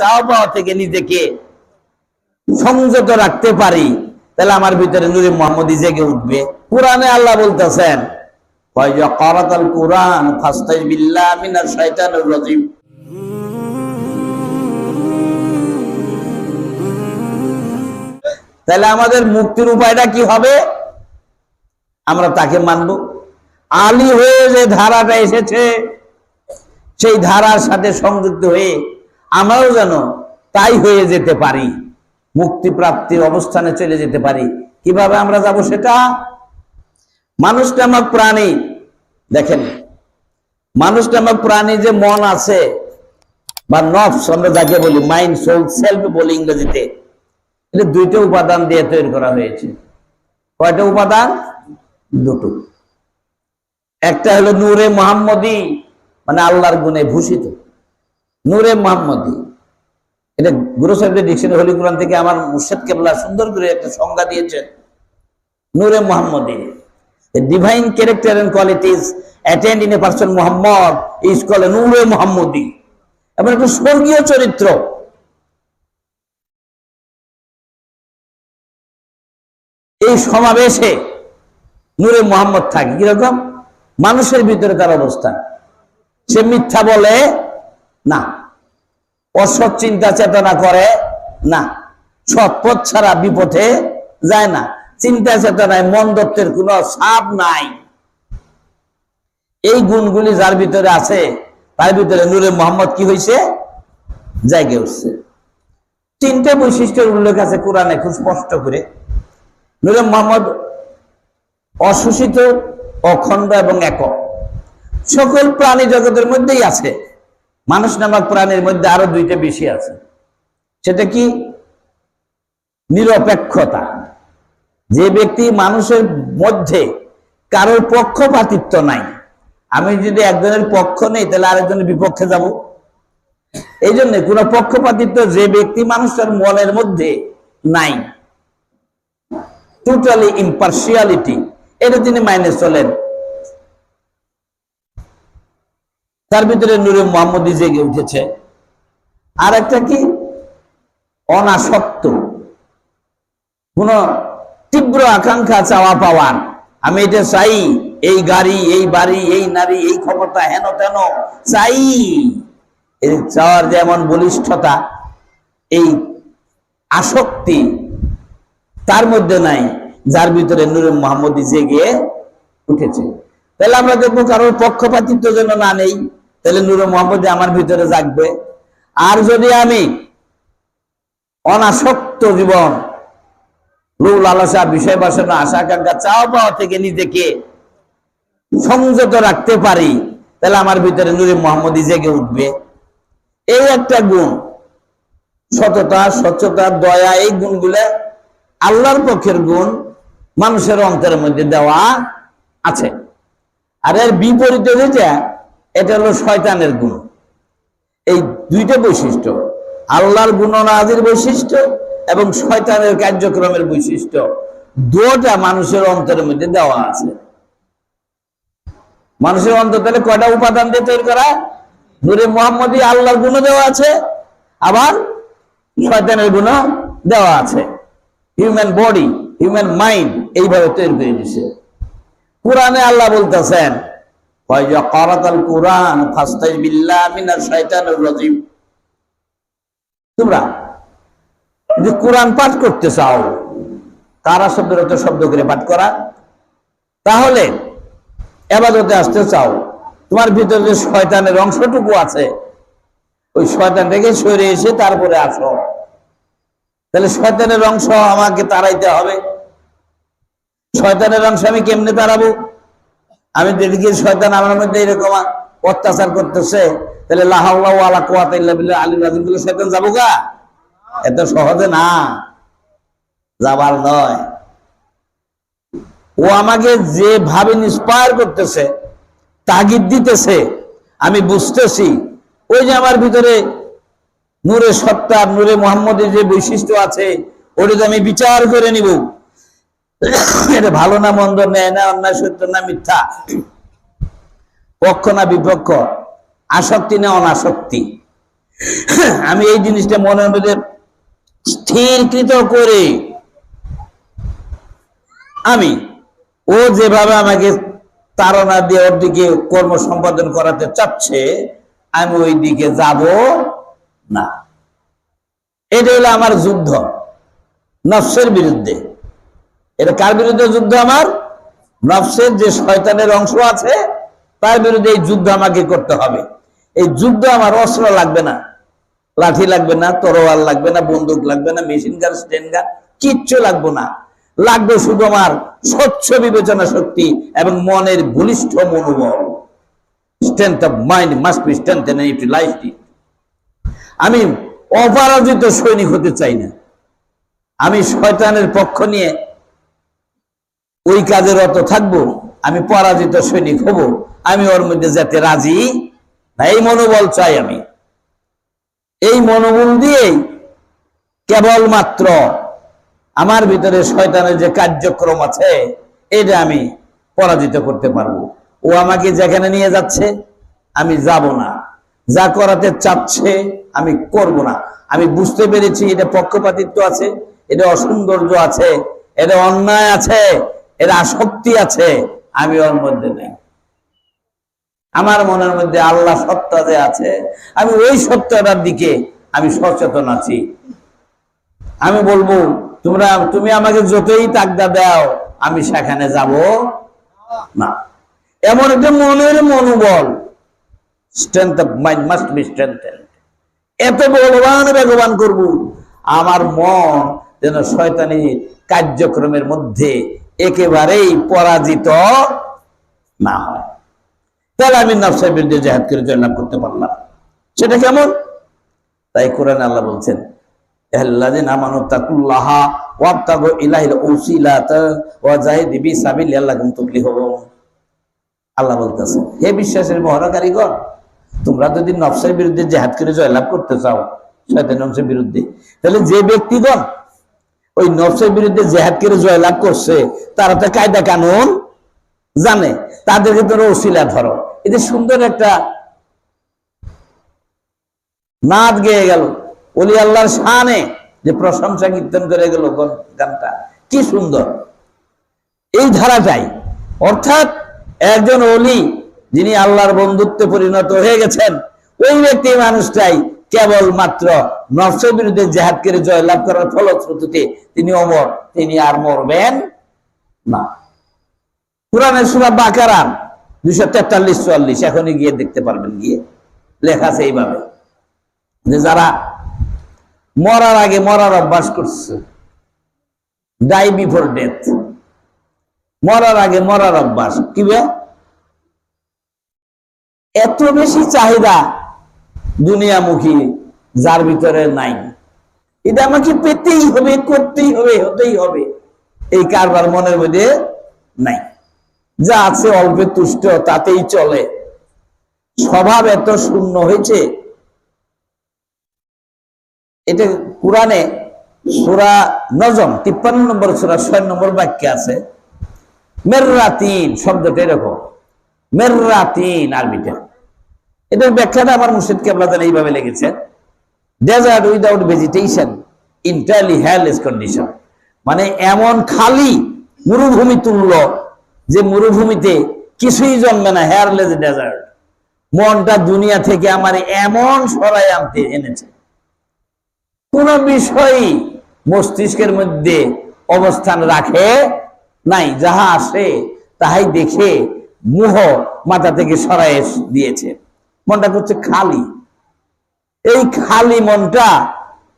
চাওয়া পাওয়া থেকে নিজেকে সংযত রাখতে পারি, তাহলে আমার ভিতরে নুরে মোহাম্মদ জেগে উঠবে। কোরআনে আল্লাহ বলতেছেন তাহলে আমাদের মুক্তির উপায়টা কি হবে? আমরা তাকে মানব। আলী হয়ে যে ধারাটা এসেছে, সেই ধারার সাথে সংযুক্ত হয়ে আমরাও যেন তাই হয়ে যেতে পারি মুক্তি প্রাপ্তির অবস্থানে চলে যেতে পারি। কীভাবে আমরা যাব সেটা? মানুষ নামক প্রাণী। দেখেন মানুষ নামক প্রাণী যে মন আছে বা নফস, আমরা যাকে বলি মাইন্ড সোল সেলফ বলি ইংরেজিতে, এটা দুইটা উপাদান দিয়ে তৈরি করা হয়েছে। কয়টা উপাদান? দুটো। একটা হলো নূরে মোহাম্মদী মানে আল্লাহর গুণে ভূষিত। নূরে মোহাম্মদী এটা গুরু সাহেবের ডিকশনারি হলি কোরআন থেকে আমার মুর্শেদ কেবলা সুন্দর করে একটা সংজ্ঞা দিয়েছেন। নূরে মোহাম্মদী divine character and qualities attend in a person Mohammad is call নূরে মোহাম্মদী এবং একটা স্বর্গীয় চরিত্র। এই সমাবেশে নূরে মোহাম্মদ থাকে। কীরকম? মানুষের ভিতরে তার অবস্থান। সে মিথ্যা বলে না। অসৎ চিন্তা চেতনা করে না। সৎ পথ ছাড়া বিপথে যায় না। চিন্তা চেতনায় মন্দত্বের কোনো সাপ নাই। এই গুণগুলি যার ভিতরে আছে, তার ভিতরে নূরে মোহাম্মদ কি হয়েছে জায়গে উঠছে। তিনটে বৈশিষ্ট্যের উল্লেখ আছে কোরআনে খুব স্পষ্ট করে। নূরে মোহাম্মদ অশোষিত, অখণ্ড এবং একক। সকল প্রাণী জগতের মধ্যেই আছে। মানুষ নামক প্রাণীর মধ্যে আরও দুইটা বেশি আছে। সেটা কি? নিরপেক্ষতা। যে ব্যক্তি মানুষের মধ্যে কারোর পক্ষপাতিত্ব নাই, আমি যদি একজনের পক্ষ নেই, তাহলে আরেকজনের বিপক্ষে যাব। এই জন্য কোন পক্ষপাতিত্ব যে ব্যক্তি মানুষের মনের মধ্যে নাই টোটালি ইম্পার্সিয়ালিটি এটা তিনি মাইনে চলেন। তার ভিতরে নূরে মোহাম্মদী জেগে উঠেছে। আর একটা কি? অনাসক্ত। কোন তীব্র আকাঙ্ক্ষা, চাওয়া পাওয়ার। আমি এটা চাই, এই গাড়ি, এই বাড়ি, এই নারী, এই ক্ষমতা, হেন তেন, চাই। এই চাওয়ার যেমন বলিষ্ঠতা, এই আসক্তি তার মধ্যে নাই, যার ভিতরে নূরে মোহাম্মদী জেগে উঠেছে। তাহলে আমরা দেখব কারোর পক্ষপাতিত্ব যেন না নেই। তাহলে নূরে মোহাম্মদী আমার ভিতরে জাগবে। আর যদি আমি অনাসক্ত জীবন লোক লালসা বিষয় বাসনা, আশা আকাঙ্ক্ষা, চাওয়া পাওয়া থেকে নিজেকে সংযত রাখতে পারি, তাহলে আমার ভিতরে নূরে মোহাম্মদী জেগে উঠবে। এই একটা গুণ, সততা, স্বচ্ছতা, দয়া, এই গুণগুলো আল্লাহর পক্ষের গুণ, মানুষের অন্তরের মধ্যে দেওয়া আছে। আর এর বিপরীতে যেটা এটা হলো শয়তানের গুণ। এই দুইটা বৈশিষ্ট্য। আল্লাহর গুণনাদির বৈশিষ্ট্য এবং শয়তানের কার্যক্রমের বৈশিষ্ট্য। দুটা মানুষের অন্তরের মধ্যে দেওয়া আছে। মানুষের অন্তর তাহলে কয়টা উপাদান দিয়ে তৈরি করা? নূরে মোহাম্মদী আল্লাহর গুণ দেওয়া আছে, আবার শয়তানের গুণ দেওয়া আছে। হিউম্যান বডি হিউম্যান মাইন্ড এইভাবে তৈরি করে দিছে কোরআনে আল্লাহ বলতেছেন ওয়াইজা ক্বারাতাল কুরআন, ফাস্তাইজ বিল্লাহি মিনাশ শাইতানির রাজিম। তোমরা যে কোরআন পাঠ করতে চাও, কারা শব্দের অর্থ শব্দ করে পাঠ করা? তাহলে এবাদতে আসতে চাও, তোমার ভিতরে যে শয়তানের অংশটুকু আছে, ওই শয়তান থেকে সরে এসে তারপরে আসো। তাহলে শয়তানের অংশ আমাকে তাড়াইতে হবে। শয়তানের অংশ আমি কেমনে তাড়াবো? আমি দেখি শয়তান আমার মধ্যে এরকম অত্যাচার করতেছে, তাহলে আলা কোয়াত আলী রাজিম বলে শয়তান যাব গা? এত সহজে না। যাবার নয়। ও আমাকে যেভাবে ইন্সপায়ার করতেছে, তাগিদ দিতেছে, আমি বুঝতেছি, ওই যে আমার ভিতরে নূরে সত্তা নূরে মোহাম্মদের যে বৈশিষ্ট্য আছে, ওটা আমি বিচার করে নিব। এটা ভালো না মন্দ নেয় না অন্যায়, সত্য না মিথ্যা? পক্ষ না বিপক্ষ? আসক্তি না অনাসক্তি? আমি এই জিনিসটা মনের মধ্যে স্থিরকৃত করে। আমি, ও যেভাবে আমাকে তাড়না দিয়ে ওর দিকে কর্ম সম্পাদন করাতে চাচ্ছে, আমি ওই দিকে যাব না। এটা হলো আমার যুদ্ধ, নফসের বিরুদ্ধে। এটা কার বিরুদ্ধে যুদ্ধ আমার? নফসের যে শয়তানের অংশ আছে, তার বিরুদ্ধে এই যুদ্ধ আমাকে করতে হবে। এই যুদ্ধ আমার অস্ত্র লাগবে না, লাঠি লাগবে না, তরোয়াল লাগবে না, বন্দুক লাগবে না, মেশিন গান স্টেন গান, কিচ্ছু লাগবে না। লাগবে শুধু আমার স্বচ্ছ বিবেচনা শক্তি এবং মনের বলিষ্ঠ মনোবল। Strength of mind must be strength আমি অপরাজিত সৈনিক হতে চাই না। আমি শয়তানের পক্ষ নিয়ে ওই কাজে রত থাকব, আমি পরাজিত সৈনিক হব, আমি ওর মধ্যে যেতে রাজি। এই মনোবল চাই আমি। এই মনোবল দিয়েই কেবলমাত্র আমার ভিতরে শয়তানের যে কার্যক্রম আছে, এটা আমি পরাজিত করতে পারব। ও আমাকে যেখানে নিয়ে যাচ্ছে, আমি যাব না। যা করাতে চাচ্ছে, আমি করব না। আমি বুঝতে পেরেছি এটা পক্ষপাতিত্ব আছে, এটা অসৌন্দর্য আছে, এটা অন্যায় আছে। এটা আসক্তি আছে, আমি ওর মধ্যে নেই। আমার মনের মধ্যে আল্লাহ সত্তা যে আছে, আমি ওই সত্যটার দিকে আমি সচেতন আছি। আমি বলব, তোমরা, তুমি আমাকে যতই তাকদা দাও, আমি সেখানে যাব না। এমন একটা মনের মনোবল। Strength of mind must be strengthen এত বলবান, বেগবান করব। আমার মন যেন শয়তানি কার্যক্রমের মধ্যে একেবারেই পরাজিত না হয়। তাহলে আমি নফসের বিরুদ্ধে জেহাদ করে জয়লাভ করতে পারলাম। সেটা কেমন? তাই কোরআন আল্লাহ বলছেন আল্লাহ হে বিশ্বাসের মহারাকারীগণ তোমরা যদি বিরুদ্ধে করে জয়লাভ করতে চাও নফসের বিরুদ্ধে, তাহলে যে ব্যক্তিগণ ওই নফসের বিরুদ্ধে জেহাদ করে জয়লাভ করছে, তারা তো কায়দা কানুন জানে। তাদেরকে তোর ওসিলা ধরো। এটা সুন্দর একটা নাদ গেয়ে গেল। অলি আল্লাহর শানে যে প্রশংসা কীর্তন করে গেল গানটা। কি সুন্দর। এই ধারাটাই। অর্থাৎ একজন অলি যিনি আল্লাহর বন্ধুত্বে পরিণত হয়ে গেছেন, ওই ব্যক্তি মানুষটাই কেবল মাত্র নফসের বিরুদ্ধে জেহাদ করে জয়লাভ করার ফলশ্রুতিতে তিনি অমর তিনি আর মরবেন না। কোরআনের সুরা বাকারা দুইশো তেতাল্লিশ, চুয়াল্লিশ, এখনই গিয়ে দেখতে পারবেন, গিয়ে লেখা আছে এইভাবে। যে যারা মরার আগে মরার অভ্যাস করছে ডাই বিফোর ডেথ মরার আগে মরার অভ্যাস। কি? এত বেশি চাহিদা দুনিয়ামুখী, যার ভিতরে নাই। এটা আমাকে পেতেই হবে, করতেই হবে, হতেই হবে। এই কারবার মনের মধ্যে নাই। যা আছে অল্পে তুষ্ট, তাতেই চলে। স্বভাব এত শূন্য হয়েছে। এটা কোরআনে সুরা নজম, তিপ্পান্ন নম্বর সুরা, ছয় নম্বর বাক্যে আছে, মেররাতিন, শব্দটা এরকম। মেররাতিন আরবিটা এটার ব্যাখ্যাটা আমার মুর্শিদ কেবলাদান এইভাবে লেগেছেন desert without vegetation entirely hairless condition মানে এমন খালি মরুভূমি তুল্য যে মরুভূমিতে কিছুই জন্মে না হেয়ারলেস ডেজার্ট মনটা দুনিয়া থেকে আমার এমন সরাই আনতে এনেছে। কোন বিষয়ই মস্তিষ্কের মধ্যে অবস্থান রাখে নাই, যাহা আসে তাহাই দেখে মোহ মাথা থেকে সরাই দিয়েছে। মনটা করছে খালি। এই খালি মনটা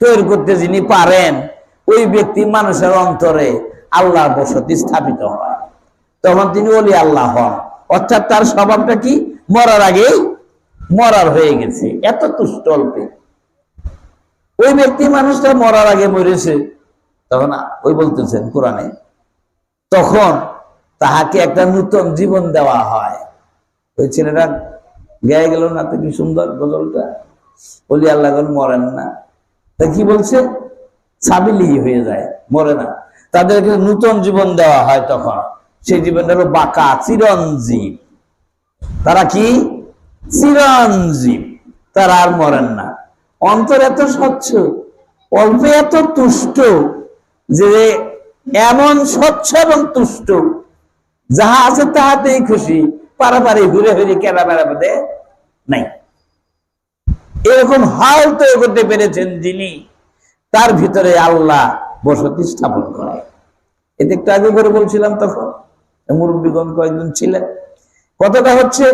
তৈরি করতে যিনি পারেন, ওই ব্যক্তি মানুষের অন্তরে আল্লাহর বসতি স্থাপিত হয়। তখন তিনি বলি আল্লাহ হন। অর্থাৎ তার স্বভাবটা কি? মরার আগেই মরার হয়ে গেছে। এত তুষ্ট অল্পে। ওই ব্যক্তি মানুষটা মরার আগে মরেছে। তখন ওই বলতেছেন কোরআনে, তখন তাহাকে একটা নূতন জীবন দেওয়া হয়। ওই ছেলেটা গেয়ে গেল না, তো কি সুন্দর গজলটা? বলি, আল্লাহ মরেন না। তা কি বলছে? সাবিলি হয়ে যায়, মরে না। তাদেরকে নূতন জীবন দেওয়া হয় তখন। সেই জীবনটা হলো বাঁকা, চিরঞ্জীব। তারা কি? চিরঞ্জীব। তারা আর মরেন না। অন্তর এত স্বচ্ছ, অল্প এত তুষ্ট, যে এমন স্বচ্ছ এবং তুষ্ট, যাহা আছে তাহাতেই খুশি। পারাপারি, ঘুরে ঘুরে কেনা বেড়াবে নাই। এরকম হাল তৈরি করতে পেরেছেন যিনি, তার ভিতরে আল্লাহ বসতি স্থাপন করে এতে একটু আগে করে বলছিলাম তখন, মুরব্বীগণ কয়েকজন ছিলেন। কথাটা হচ্ছে,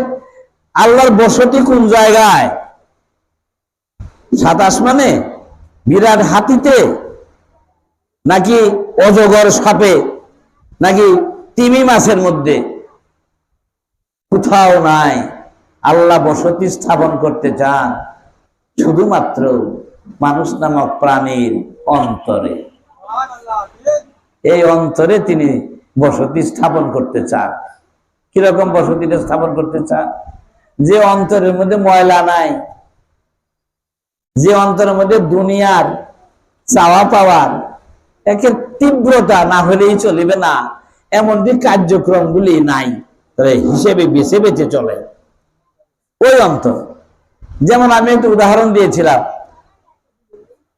আল্লাহর বসতি কোন জায়গায়? সাত আসমানে? বিরাট হাতিতে? নাকি অজগর সাপে? নাকি তিমি মাছের মধ্যে? কোথাও নাই। আল্লাহ বসতি স্থাপন করতে চান শুধুমাত্র মানুষ নামক প্রাণীর অন্তরে। এই অন্তরে তিনি বসতি স্থাপন করতে চান। কীরকম বসতিটা স্থাপন করতে চান? যে অন্তরের মধ্যে ময়লা নাই, যে অন্তরের মধ্যে দুনিয়ার চাওয়া পাওয়ার একের তীব্রতা না হলেই চলিবে না, এমনটি কার্যক্রমগুলি নাই। তবে হিসেবে বেছে বেছে চলে। ওই অন্তর। যেমন আমি একটু উদাহরণ দিয়েছিলাম।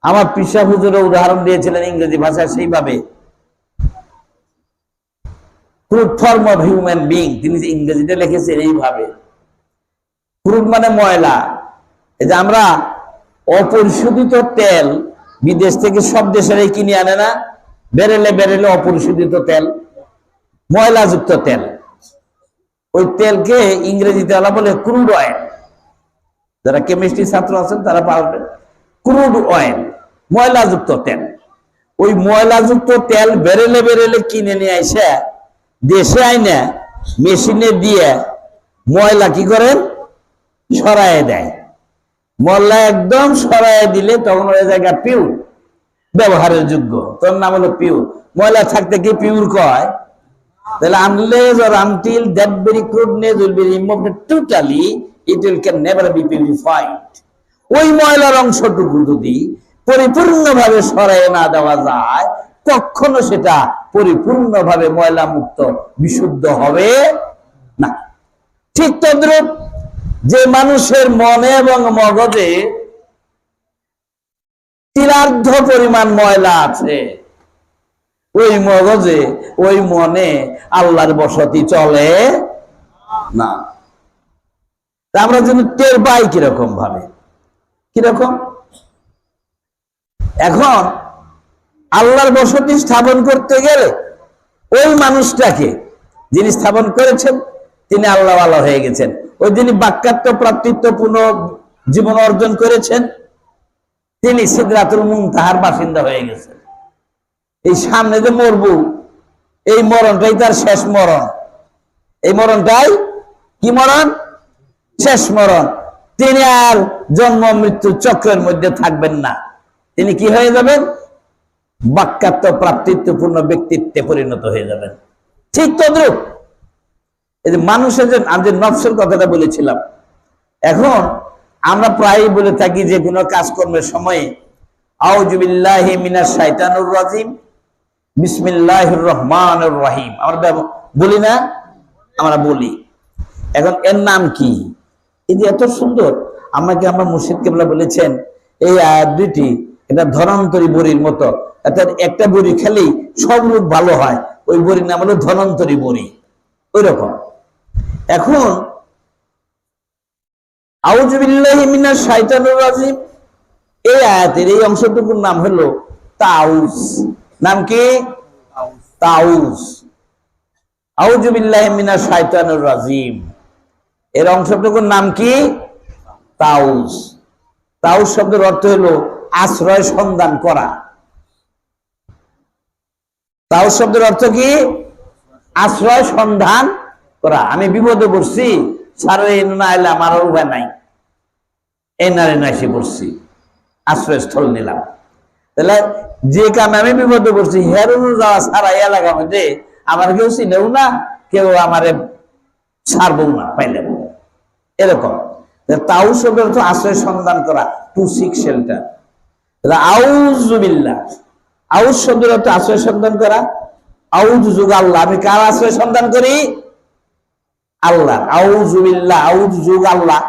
আমার পিসা হুজুরও উদাহরণ দিয়েছিলেন ইংরেজি ভাষায় সেইভাবে। ফর্ম অফ হিউম্যান বিং তিনি ইংরেজিতে লিখেছেন এইভাবে। ক্রুড মানে ময়লা। এই যে আমরা অপরিশোধিত তেল বিদেশ থেকে সব দেশেরই কিনে আনে না? বেরেলে বেরেলে অপরিশোধিত তেল, ময়লাযুক্ত তেল। ওই তেলকে ইংরেজিতে আলা বলে ক্রুড অয়েল যারা কেমিস্ট্রি ছাত্র আছেন, তারা পারবেন ক্রুড অয়েল ময়লাযুক্ত তেল। ওই ময়লাযুক্ত তেল বেরেলে বেরেলে কিনে নিয়ে এসে দেশে আইনে মেশিনে দিয়ে ময়লা কি করেন সরায় দেয়। ময়লা একদম সরায় দিলে তখন ওই জায়গা পিউর ব্যবহারের যোগ্য। তোর নাম হলো পিউর ময়লা থাকতে কি পিউর কয়? তাহলে or until that very crudeness will be removed totally it will can never be purified. ওই ময়লার অংশটুকু যদি পরিপূর্ণভাবে না দেওয়া যায়, কখনো সেটা পরিপূর্ণভাবে ময়লা মুক্ত বিশুদ্ধ হবে না। ঠিক তদ্রুপ যে মানুষের মনে এবং মগজে তিরার্ধ পরিমাণ ময়লা আছে ওই মগজে, ওই মনে আল্লাহর বসতি চলে না। আমরা যেন টের পাই কীরকম ভাবে? কীরকম? এখন আল্লাহর বসতি স্থাপন করতে গেলে ওই মানুষটাকে যিনি স্থাপন করেছেন, তিনি আল্লাহ আল্লাহ হয়ে গেছেন। ওই যিনি বাক্যাত্ম প্রাপ্তিত্বপূর্ণ জীবন অর্জন করেছেন, তিনি সিদ্ধাতুল মুন তাহার বাসিন্দা হয়ে গেছেন। এই সামনে যে মরবো, এই মরণটাই তার শেষ মরণ। এই মরণটাই কি মরণ? শেষ মরণ। তিনি আর জন্ম মৃত্যু চক্রের মধ্যে থাকবেন না। তিনি কি হয়ে যাবেন? বাক্যাত্ম প্রাপ্তিত্বপূর্ণ ব্যক্তিত্বে পরিণত হয়ে যাবেন। ঠিক তদ্রুপ। এই যে মানুষের যে আমি যে নফসের কথাটা বলেছিলাম, এখন আমরা প্রায়ই বলে থাকি যে কোনো কাজকর্মের সময়ে আউজুবিল্লাহি মিনাশ শাইতানুর রাজিম বিসমিল্লাহ রহমান রহিম আমরা বলি না, আমরা বলি। এখন এর নাম কি? যে এত সুন্দর। আমাকে আমার মুর্শিদ কেবলা বলেছেন, এই আয়াত দুইটি এটা ধনন্তরী বড়ির মতো। অর্থাৎ একটা বড়ি খেলেই সব রূপ ভালো হয়। ওই বড়ির নাম হলো ধনন্তরী বড়ি। ওই রকম এখন আউজুবিল্লাহি মিনাশ শাইতানুর রাজিম। এই আয়াতের এই অংশটুকুর নাম হলো তাউস। নাম কি? রাজিম। এর অংশটুকুর নাম কি? শব্দের অর্থ হলো আশ্রয় সন্ধান করা। শব্দের অর্থ কি? আশ্রয় সন্ধান করা। আমি বিপদে পড়ছি, সারে না এলে আমার উপায় নাই। এই নারে না এসে পড়ছি। আশ্রয়স্থল নিলাম। তাহলে যে কামে আমি বিপদে পড়ছি হেরুন যাওয়া সারা এলাকা মধ্যে আমার কেউ চিনেও না, কেউ আমারে ছাড়বো না পাইলেন এরকম। তাও শব্দের তো আশ্রয় সন্ধান করা টু সিক্স শেল্টার আউজ সন্ধান করা, আউজ যুগ আল্লাহ। আমি কার আশ্রয় সন্ধান করি? আল্লাহ। আউজ যুগ আল্লাহ।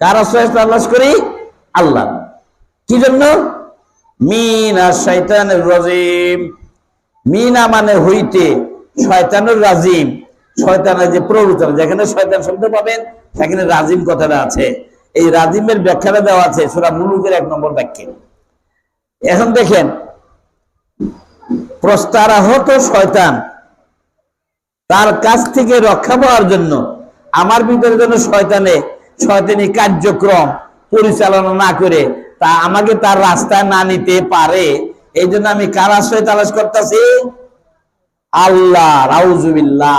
কার আশ্রয় করি? আল্লাহ। কি জন্য? মিনা শয়তানের রাজিম। মিনা মানে হইতে শয়তানুর রাজিম। শয়তানের যে প্ররোচনা, যেখানে শয়তান শব্দ পাবেন, সেখানে রাজিম কথাটা আছে। এই রাজিমের ব্যাখ্যাটা দেওয়া আছে সুরা মুলুকের এক নম্বর ব্যাখ্যা। এখন দেখেন, প্রস্তারাহত শয়তান তার কাছ থেকে রক্ষা পাওয়ার জন্য আমার ভিতরে যেন শয়তানে, শয়তানি কার্যক্রম পরিচালনা না করে তা আমাকে তার রাস্তায় না নিতে পারে। এই জন্য আমি কার আশ্রয় তালাশ করতেছি? আল্লাহ রাউজুবিল্লাহ